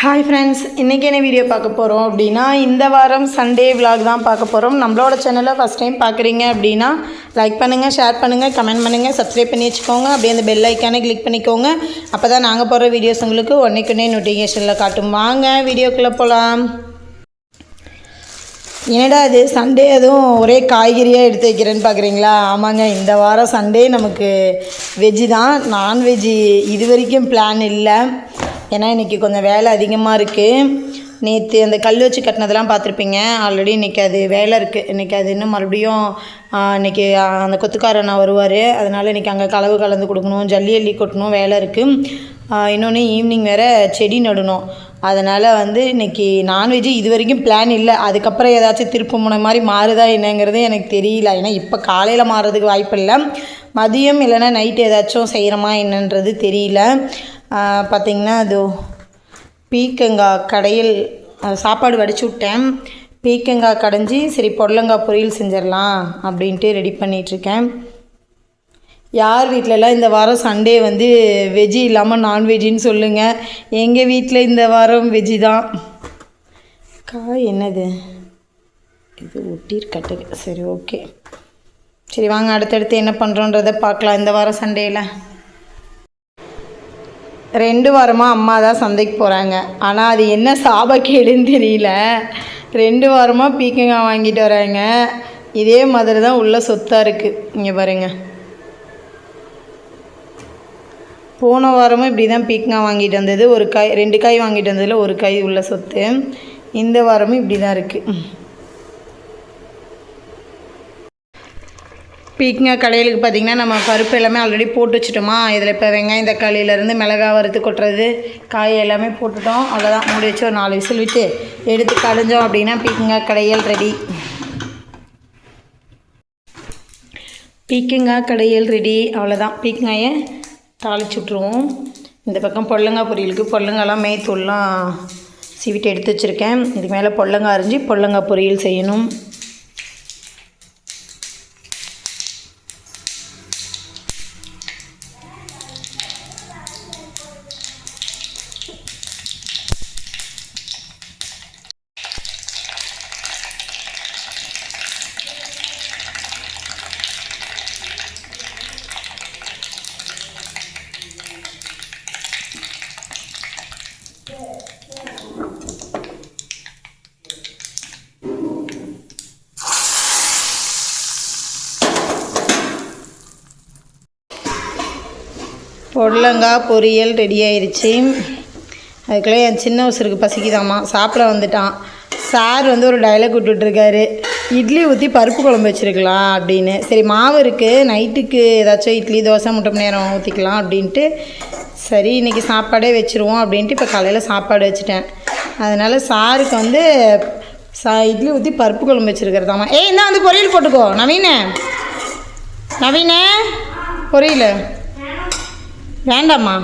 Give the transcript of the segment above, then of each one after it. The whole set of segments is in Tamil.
ஹாய் ஃப்ரெண்ட்ஸ் இன்றைக்கி என்ன வீடியோ பார்க்க போகிறோம் அப்படின்னா இந்த வாரம் சண்டே விலாக் தான் பார்க்க போகிறோம் நம்மளோட சேனலை ஃபஸ்ட் டைம் பார்க்குறீங்க அப்படின்னா லைக் பண்ணுங்கள் ஷேர் பண்ணுங்கள் கமெண்ட் பண்ணுங்கள் சப்ஸ்கிரைப் பண்ணி வச்சுக்கோங்க. அப்படியே அந்த பெல் ஐக்கானே கிளிக் பண்ணிக்கோங்க. அப்போ தான் நாங்கள் போடுற வீடியோஸ் உங்களுக்கு ஒன்றைக்குன்னே நோட்டிஃபிகேஷனில் காட்டும். வாங்க வீடியோக்குள்ளே போகலாம் என்னடா இது? சண்டே அதுவும் ஒரே காய்கறியாக எடுத்து வைக்கிறேன்னு பார்க்குறீங்களா ஆமாங்க இந்த வாரம் சண்டே நமக்கு வெஜ்ஜு தான். நான்வெஜ்ஜு இது வரைக்கும் பிளான் இல்லை. ஏன்னா இன்றைக்கி கொஞ்சம் வேலை அதிகமாக இருக்குது நேற்று அந்த கல் வச்சு கட்டினதெல்லாம் பார்த்துருப்பீங்க. ஆல்ரெடி இன்றைக்கி அது வேலை இருக்குது இன்றைக்கி அது இன்னும் மறுபடியும் இன்றைக்கி அந்த கொத்துக்காரன் வருவார். அதனால் இன்றைக்கி அங்கே கலவு கலந்து கொடுக்கணும் ஜல்லி அள்ளி கொட்டணும் வேலை இருக்குது இன்னொன்று ஈவினிங் வேறு செடி நடணும். அதனால் வந்து இன்றைக்கி நான்வெஜ்ஜு இது வரைக்கும் பிளான் இல்லை. அதுக்கப்புறம் ஏதாச்சும் திருப்பு முனை மாதிரி மாறுதா என்னங்கிறது எனக்கு தெரியல. ஏன்னா இப்போ காலையில் மாறுறதுக்கு வாய்ப்பு இல்லை. மதியம் இல்லைன்னா நைட்டு ஏதாச்சும் செய்கிறோமா என்னன்றது தெரியல. பார்த்திங்கன்னா அது பீக்கங்காய் கடையில் சாப்பாடு வடிச்சு விட்டேன். பீக்கங்காய் கடைஞ்சி சரி பொடலங்காய் பொரியல் செஞ்சிடலாம் அப்படின்ட்டு ரெடி பண்ணிகிட்ருக்கேன் யார் வீட்டிலலாம் இந்த வாரம் சண்டே வந்து வெஜ்ஜி இல்லாமல் நான்வெஜ்ஜின்னு சொல்லுங்கள் எங்கள் வீட்டில் இந்த வாரம் வெஜ்ஜி தான். காய் என்னது? இது ஒட்டியிருக்கட்டு சரி ஓகே சரி வாங்க அடுத்தடுத்து என்ன பண்ணுறோன்றதை பார்க்கலாம் இந்த வாரம் சண்டேயில் ரெண்டு வாரமாக அம்மா தான் சந்தைக்கு போகிறாங்க ஆனால் அது என்ன சாபக்கேடுன்னு தெரியல. ரெண்டு வாரமாக பீக்கங்காய் வாங்கிட்டு வராங்க. இதே மாதிரி தான் உள்ள சொத்தாக இருக்குது இங்கே பாருங்கள் போன வாரமும் இப்படி தான் பீக்கங்காய் வாங்கிட்டு வந்தது. ஒரு காய் ரெண்டு காய் வாங்கிட்டு வந்ததில் ஒரு காய் உள்ள சொத்து. இந்த வாரமும் இப்படி தான் இருக்குது பீக்கங்காய் கடையிலுக்கு பார்த்திங்கன்னா நம்ம பருப்பு எல்லாமே ஆல்ரெடி போட்டு வச்சுட்டோமா. இதில் இப்போ வெங்காயம் தக்காளியிலேருந்து மிளகா வறுத்து கொட்டுறது காய் எல்லாமே போட்டுட்டோம். அவ்வளோதான். மூடி வச்சு ஒரு நாலு விசில் விட்டு எடுத்து கடைஞ்சோம் அப்படின்னா பீக்கங்காய் கடையல் ரெடி பீக்கங்காய் கடையல் ரெடி அவ்வளோதான். பீக்கங்காயை தாளிச்சு விட்ருவோம் இந்த பக்கம் பொல்லங்காய் பொரியலுக்கு பொல்லங்காய்லாம் மேய்த்தூள்லாம் சீவிட்டு எடுத்து வச்சுருக்கேன். இதுக்கு மேலே பொல்லங்காய் அரிஞ்சு பொல்லங்காய் பொரியல் செய்யணும். பொடலங்காய் பொரியல் ரெடி ஆயிடுச்சு அதுக்குள்ளே என் சின்ன வயசுக்கு பசிக்குதாம்மா சாப்பிட வந்துட்டான். சார் வந்து ஒரு டைலாக் விட்டுட்ருக்காரு இட்லி ஊற்றி பருப்பு குழம்பு வச்சுருக்கலாம் அப்படின்னு. சரி மாவு இருக்குது நைட்டுக்கு ஏதாச்சும் இட்லி தோசை முட்டை மணி நேரம் ஊற்றிக்கலாம் அப்படின்ட்டு. சரி இன்றைக்கி சாப்பாடே வச்சுருவோம் அப்படின்ட்டு இப்போ காலையில் சாப்பாடு வச்சுட்டேன். அதனால் சாருக்கு வந்து சா இட்லி ஊற்றி பருப்பு குழம்பு வச்சுருக்கிறதாம்மா ஏய் என்ன வந்து பொரியல் போட்டுக்கோ. நவீன. நவீன. பொரியல். வேண்டாம்மா.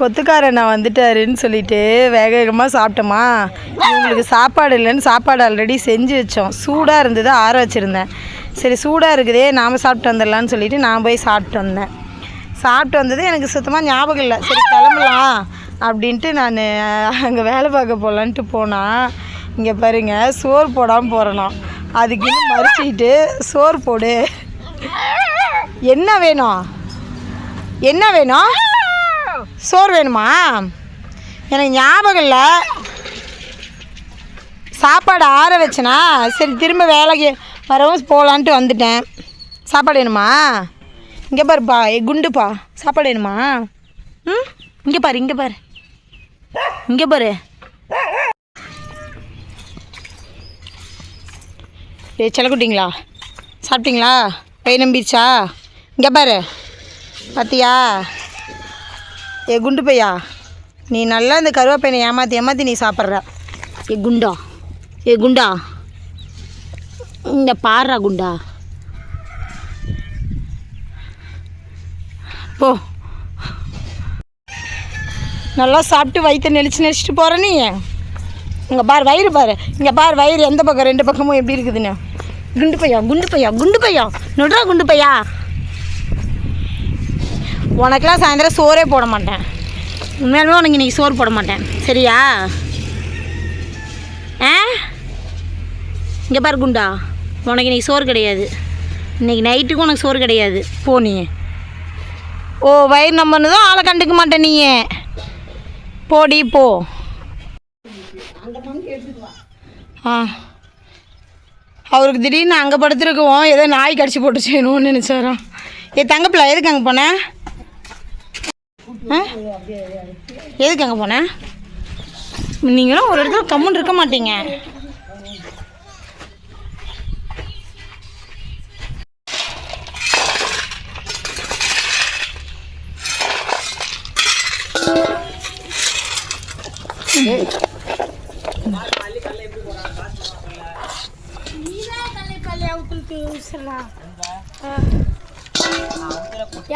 கொத்துக்காரண்ணா வந்துட்டாருன்னு சொல்லிட்டு வேக வேகமாக சாப்பிட்டோமா. இவங்களுக்கு சாப்பாடு இல்லைன்னு சாப்பாடு ஆல்ரெடி செஞ்சு வச்சோம். சூடாக இருந்தது ஆற வச்சுருந்தேன். சரி சூடாக இருக்குதே நாம் சாப்பிட்டு வந்துடலான்னு சொல்லிட்டு நான் போய் சாப்பிட்டு வந்தேன். சாப்பிட்டு வந்தது எனக்கு சுத்தமாக ஞாபகம் இல்லை. சரி கிளம்பலாம் அப்படின்ட்டு நான் அங்கே வேலை பார்க்க போகலான்ட்டு போனால் இங்கே பாருங்கள் சோறு போடாமல் போகிறணும் அதுக்கு மறிச்சிக்கிட்டு சோறு போடு. என்ன வேணும்? என்ன வேணும்? சோறு வேணுமா? எனக்கு ஞாபகம் இல்லை. சாப்பாடு ஆற வச்சனா? சரி திரும்ப வேலைக்கு வரவும் போகலான்ட்டு வந்துட்டேன். சாப்பாடு வேணுமா? இங்கே பாருப்பா ஏ குண்டுப்பா. சாப்பாடு வேணுமா? ம்? இங்கே பாரு இங்கே பாரு. இங்கே பாரு. ஏ செலக்குட்டிங்களா சாப்பிட்டீங்களா? பை நம்பிடுச்சா இங்கே பாரு. பார்த்தியா ஏ குண்டு பையா? நீ நல்லா இந்த கருவேப்பையனை ஏமாற்றி ஏமாற்றி நீ சாப்பிட்ற. ஏ குண்டா? ஏ குண்டா? இந்த பாரா குண்டா. போ. நல்லா சாப்பிட்டு வயிற்று நெளிச்சு நெளிச்சிட்டு போகிற நீ. இங்கே பார் வயிறு பாரு. இங்கே பார் வயிறு எந்த பக்கம் ரெண்டு பக்கமும் எப்படி இருக்குதுன்னு. குண்டு பையா குண்டு பையா குண்டு பையா. நொட்ரா குண்டு பையா. உனக்கெல்லாம் சாயந்தரம் சோறே போட மாட்டேன். உண்மையாலுமே உனக்கு இன்றைக்கி சோறு போட மாட்டேன். சரியா? ஆ? இங்கே பாரு குண்டா. உனக்கு இன்றைக்கி சோறு கிடையாது. இன்றைக்கி நைட்டுக்கும் உனக்கு சோறு கிடையாது. போ நீ. ஓ வயிறு நம்பனதும் ஆளை கண்டுக்க மாட்டேன் நீ போடி போ. ஆ. அவருக்கு திடீர்னு அங்கே படுத்துருக்குவோம் ஏதோ நாய் கடிச்சு போட்டு செய்யணும்னு நினச்சாராம் ஏ தங்கப்பிள்ளை எதுக்கு அங்கே போனேன் ஆ? எதுக்கு அங்கே போனேன் நீங்களும் ஒரு இடத்துல கம்முன்னு இருக்க மாட்டீங்க.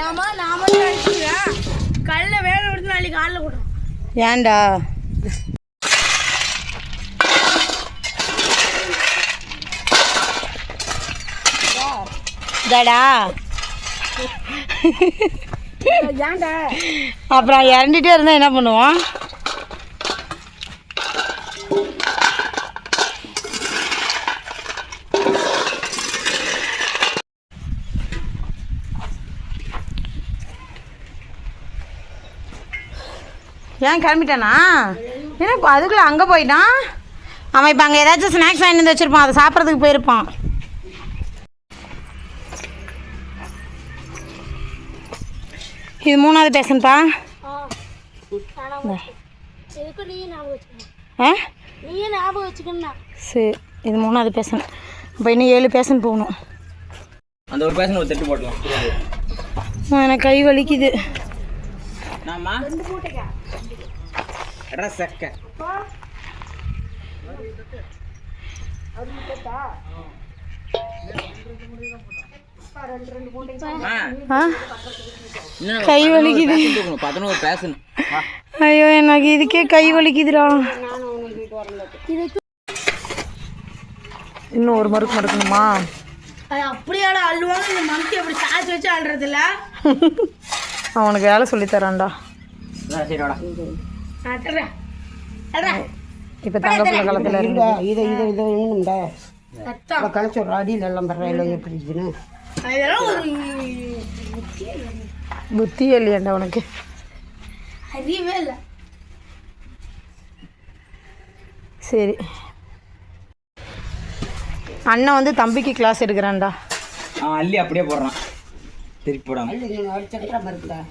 ஏமா நான் மட்டும் அடிச்சுக்கிறேன் கல்ல வேலை விடுத்து நாளைக்கு காலில் போடுறோம் ஏன்டா? தடா ஏன்டா? அப்புறம் இறண்டிட்டே இருந்தால் என்ன பண்ணுவோம்? ஏன் கிளம்பிட்டானா? என்ன இப்போ அதுக்குள்ளே அங்கே போயிட்டான் அவன் இப்போ அங்கே ஏதாச்சும் ஸ்நாக்ஸ் வாங்கி வந்து வச்சுருப்பான். அதை சாப்பிட்றதுக்கு போயிருப்பான். இது மூணாவது பேசன்ப்பா சரி இது மூணாவது பேசன் இப்போ இன்னும் ஏழு பேசன் போகணும். அந்த ஒரு பேசன் ஒரு தட்டு போடலாம் அம்மா, எனக்கு கை வலிக்குது. இன்னும் கை வலிக்குது. பதினோரு பேசன் வா ஐயோ எனக்கு இதுக்கே கை வலிக்குதுடா இன்னும் ஒரு மறுக்கு மறுக்கணுமா அது அப்படியாடா அள்ளுவாங்க இந்த மம்தி அப்படி சாய்ச்சி வச்சு அள்ளுறதில்ல அவனுக்கு வேலை சொல்லி தரான்டா இப்போ தங்கப்பிள்ளை காலத்தில் இருந்து இதை இதை இதை வேணும்டா. சத்தம். கழிச்சு ஒரு அடியில் எல்லாம் பரவாயில்ல எப்படி இருக்குன்னு. புத்தி இல்லையாண்டா உனக்கு? அறிவே இல்லை. சரி. அண்ணன் வந்து தம்பிக்கு கிளாஸ் எடுக்கிறான்டா. அள்ளி அப்படியே போடுறான். திருப்பி போடாம.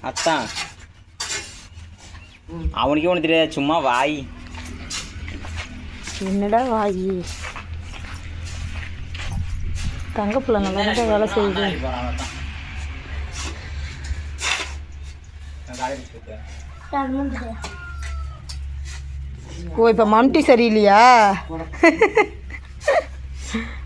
அத்தான். அவனுக்கே ஒன்று தெரியாது. சும்மா வாய். என்னடா வாயி? தங்கப்புள்ள நல்லா தான் வேலை செய்யுது. ஓ இப்போ மம்டி சரியில்லையா?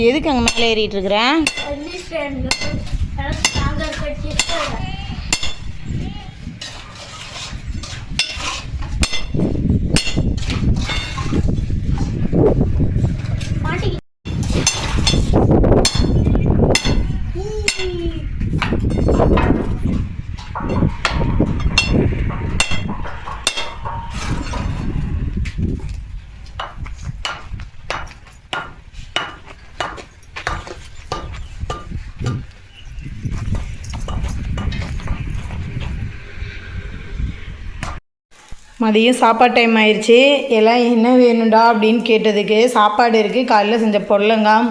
எதுக்கு அங்கே மேலே ஏறிட்டு இருக்கிறேன் மதியம் சாப்பாடு டைம் ஆயிடுச்சு எல்லாம் என்ன வேணும்டா அப்படின்னு கேட்டதுக்கு சாப்பாடு இருக்குது காலையில் செஞ்ச பொடலங்காய்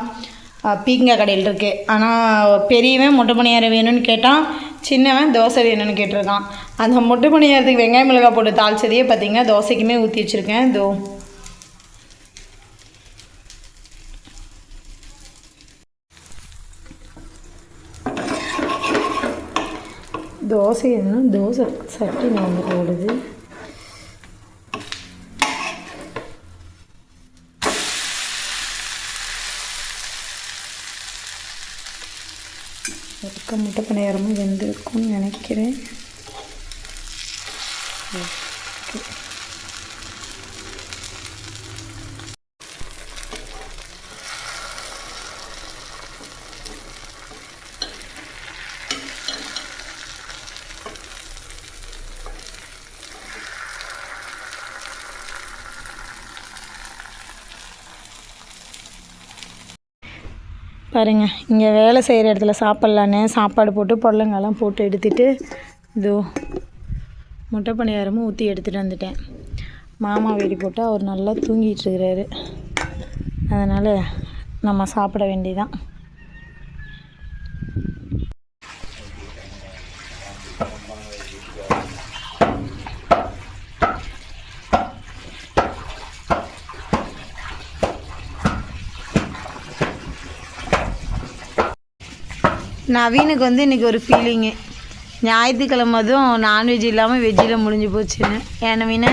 பீக்கங்காய் கடையில் இருக்குது ஆனால் பெரியவன் மொட்டை பணியாரம் வேணும்னு கேட்டான். சின்னவன் தோசை வேணும்னு கேட்டிருக்கான். அந்த மொட்டை பணியாரத்துக்கு வெங்காய மிளகாய் போட்டு தாளிச்சதையே பார்த்தீங்கன்னா தோசைக்குமே ஊற்றி வச்சுருக்கேன். தோ தோசை எதுனா தோசை சட்டி நம்ம ஓடுது முட்டை பணியாரமும் வெந்திருக்கும்னு நினைக்கிறேன். பாருங்க இங்கே வேலை செய்கிற இடத்துல சாப்பிட்லான்னு சாப்பாடு போட்டு புடலங்காலாம் போட்டு எடுத்துட்டு இதோ முட்டை பணியாரமும் ஊற்றி எடுத்துகிட்டு வந்துட்டேன். மாமா வெடி போட்டு அவர் நல்லா தூங்கிட்டு இருக்கிறாரு. அதனால் நம்ம சாப்பிட வேண்டியதான் நவீனுக்கு வந்து இன்றைக்கி ஒரு ஃபீலிங்கு ஞாயிற்றுக்கிழமை அதுவும் நான்வெஜ் இல்லாமல் வெஜ்ஜில் முடிஞ்சு போச்சுன்னு ஏன் நவீன?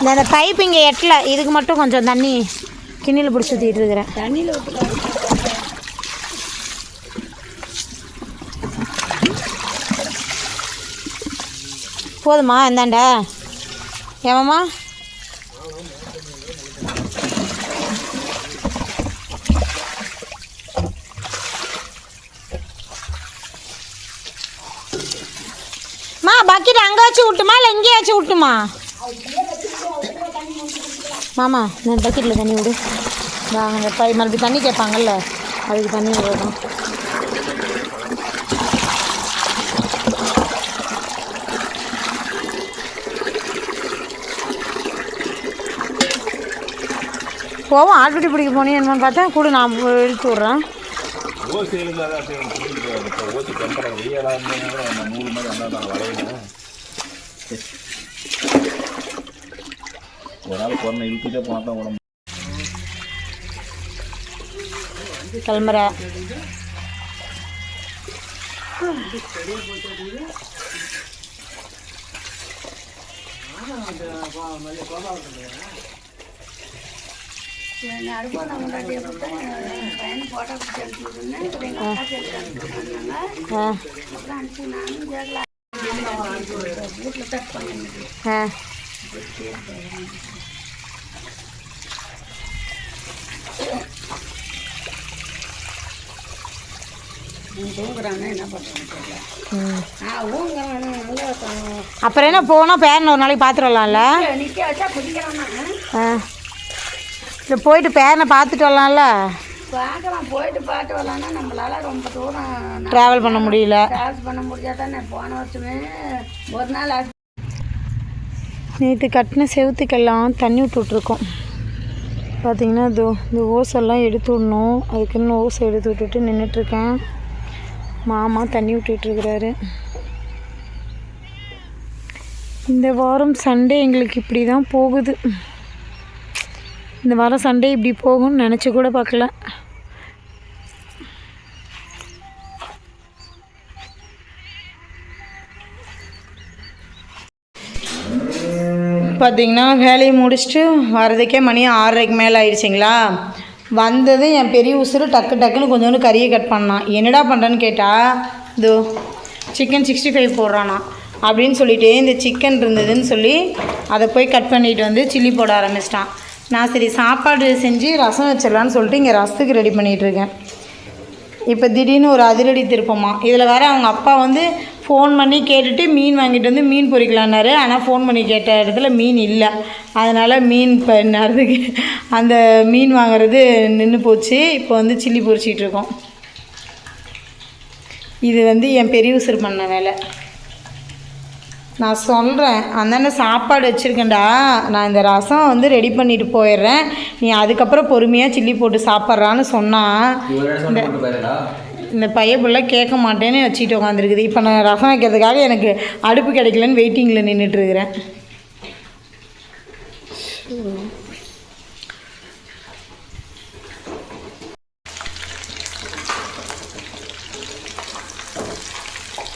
இந்த பைப் இங்கே எட்டல. இதுக்கு மட்டும் கொஞ்சம் தண்ணி கிண்ணியில் பிடிச்சி ஊற்றிட்டு இருக்கிறேன். தண்ணியில் போதுமா இந்தாண்ட. ஏமாம்மா மா பக்கெட் அங்கே வச்சு விட்டுமா இல்லை இங்கேயே வச்சு விட்டுமா மாமா இந்த பக்கெட்டில் தண்ணி விடு. வாங்க பை மறுபடியும் தண்ணி கேட்பாங்கல்ல அதுக்கு தண்ணி விடணும் போவோம். ஆட்டுக்குட்டி பிடிக்க போனேன் என்னன்னு பார்த்தா கூட நான் எடுத்து விட்றேன். ஓசியிலுங்க அதான் சரி புரிஞ்சுக்க இப்போ ஓசி நம்ம. அப்புறம் என்ன போனால் பேரனை ஒரு நாளைக்கு பார்த்துட்டு வரலாம்ல? நிக்க வச்சா பிடிக்கிறாங்க ஆ. இல்லை போயிட்டு பேரனை பார்த்துட்டு வரலாம்ல? பார்க்கலாம் போயிட்டு பார்த்து வரலான்னா நம்மளால ரொம்ப தூரம் ட்ராவல் பண்ண முடியல. ட்ராவல் பண்ண முடியாது தானே போன வருஷமே ஒரு நாள் நேற்று கட்டின செவுத்துக்கெல்லாம் தண்ணி விட்டுட்ருக்கோம் பார்த்தீங்கன்னா இதோ இந்த ஓசெல்லாம் எடுத்து விடணும். அதுக்குன்னு ஓசை எடுத்து விட்டுட்டு நின்றுட்டுருக்கேன் மாமா தண்ணி விட்டுட்ருக்கிறாரு இந்த வாரம் சண்டே எங்களுக்கு இப்படி தான் போகுது. இந்த வாரம் சண்டே இப்படி போகும்னு நினச்சி கூட பார்க்கல. பார்த்தீங்கன்னா வேலையை முடிச்சுட்டு வரதுக்கே மணி ஆறரைக்கு மேலே ஆயிடுச்சிங்களா? வந்தது என் பெரிய உசுறு டக்கு டக்குன்னு கொஞ்சோண்டு கறியை கட் பண்ணான். என்னடா பண்ணுறேன்னு கேட்டால் இதோ சிக்கன் சிக்ஸ்டி ஃபைவ் போடுறானா அப்படின்னு சொல்லிட்டு இந்த சிக்கன் இருந்ததுன்னு சொல்லி அதை போய் கட் பண்ணிட்டு வந்து சில்லி போட ஆரம்பிச்சிட்டான். நான் சரி சாப்பாடு செஞ்சு ரசம் வச்சிடலான்னு சொல்லிட்டு இங்கே ரசத்துக்கு ரெடி பண்ணிகிட்ருக்கேன் இப்போ திடீர்னு ஒரு அதிரடி திருப்பமா. இதில் வேற அவங்க அப்பா வந்து ஃபோன் பண்ணி கேட்டுட்டு மீன் வாங்கிட்டு வந்து மீன் பொறிக்கலான்னாரு ஆனால் ஃபோன் பண்ணி கேட்ட இடத்துல மீன் இல்லை. அதனால் மீன் இப்போ நேரத்துக்கு அந்த மீன் வாங்குறது நின்று போச்சு. இப்போ வந்து சில்லி பொறிச்சிட்ருக்கோம் இது வந்து என் பெரிய உசுர் பண்ண வேலை. நான் சொல்கிறேன் அந்தாண்ட சாப்பாடு வச்சுருக்கேன்டா. நான் இந்த ரசம் வந்து ரெடி பண்ணிட்டு போயிடுறேன். நீ அதுக்கப்புறம் பொறுமையாக சில்லி போட்டு சாப்பிட்றான்னு சொன்னான் பாருடா. இந்த பைய புள்ள கேட்க மாட்டேன்னு வச்சுட்டு உட்காந்துருக்குது இப்போ நான் ரசம் வைக்கிறதுக்காக எனக்கு அடுப்பு கிடைக்கலன்னு வெயிட்டிங்கில் நின்றுட்டுருக்குறேன்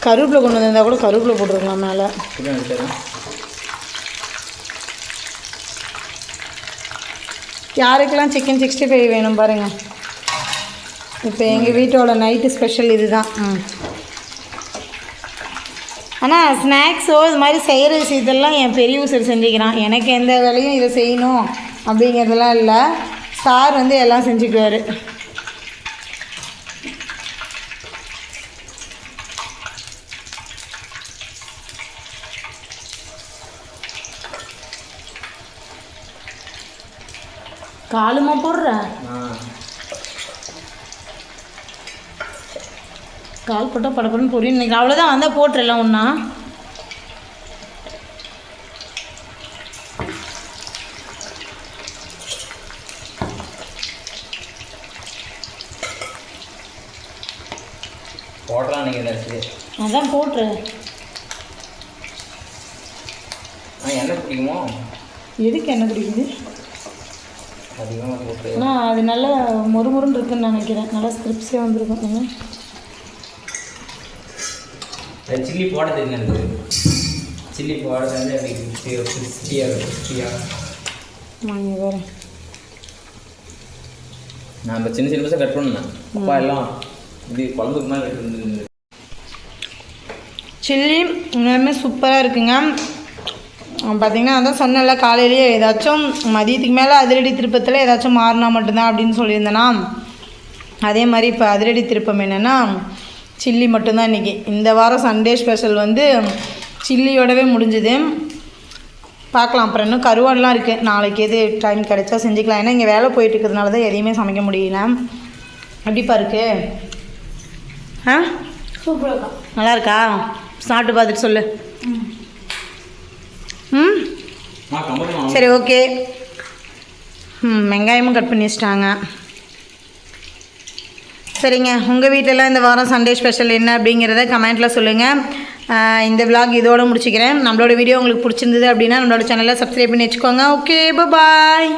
கருவேப்பிலை கொண்டு வந்திருந்தா கூட கருவேப்பிலை போட்டிருக்கலாம் மேலே. யாருக்கெல்லாம் சிக்கன் சிக்ஸ்டி ஃபைவ் வேணும் பாருங்கள் இப்போ எங்கள் வீட்டோட நைட்டு ஸ்பெஷல் இதுதான். ம். ஆனால் ஸ்நாக்ஸோ இது மாதிரி செய்கிற விஷயத்தெல்லாம் என் பெரிய உசர் செஞ்சுக்கிறான். எனக்கு எந்த வேலையும் இதை செய்யணும் அப்படிங்கிறதெல்லாம் இல்லை. சார் வந்து எல்லாம் செஞ்சுக்குவார். காலுமா போடுற? கால் போட்டால் படப்படன்னு பொரியும் இன்னைக்கு அவ்வளோதான் வந்தால் போட்டுறலாம் ஒன்றா நீங்கள் ஏதாச்சும் அதான் போட்டுரு என்ன பிடிக்குமோ? எதுக்கு என்ன பிடிக்குது? அதிகமாக போட்டு ஆனால் அது நல்லா மொறுமொறுன்னு இருக்குன்னு நினைக்கிறேன். நல்லா ஸ்கிரிப்ஸே வந்திருக்கும். என்ன? சில்லி போட தெரியும் எனக்கு சில்லி போட தெரிஞ்சு அப்படி கிறிஸ்பியாக கிறிஸ்பியாக வாங்க வேறு. நான் இப்போ சின்ன சின்ன பசங்க கட் பண்ணேன். அப்பா எல்லாம் இது குழம்புக்கு மேலே கட் பண்ணி சில்லி எல்லாமே சூப்பராக இருக்குங்க. பார்த்தீங்கன்னா அதான் சொன்னேன்ல காலையிலேயே ஏதாச்சும் மதியத்துக்கு மேலே அதிரடி திருப்பத்தில் ஏதாச்சும் மாறினா மட்டும்தான் அப்படின்னு சொல்லியிருந்தேனா அதே மாதிரி இப்போ அதிரடி திருப்பம் என்னென்னா சில்லி மட்டும்தான் இன்றைக்கி இந்த வாரம் சண்டே ஸ்பெஷல் வந்து சில்லியோடவே முடிஞ்சுது. பார்க்கலாம் அப்புறம் இன்னும் கருவாடெலாம் இருக்குது நாளைக்கு எது டைம் கிடைச்சா செஞ்சுக்கலாம். ஏன்னா இங்கே வேலை போயிட்டு இருக்கிறதுனால தான் எதையுமே சமைக்க முடியல. எப்படிப்பா இருக்கு? ஆ? சூப்பராக நல்லா இருக்கா? சாப்பிட்டு பார்த்துட்டு சொல்லு. ம்? சரி ஓகே. ம் வெங்காயமும் கட் பண்ணி வச்சிட்டாங்க. சரிங்க. உங்கள் வீட்டிலலாம் இந்த வாரம் சண்டே ஸ்பெஷல் என்ன அப்படிங்கிறத கமெண்ட்டில் சொல்லுங்கள் இந்த vlog இதோட முடிச்சுக்கிறேன். நம்மளோட வீடியோ உங்களுக்கு பிடிச்சிருந்தது அப்படின்னா நம்மளோட சேனலை சப்ஸ்கிரைப் பண்ணி வச்சுக்கோங்க. Okay bye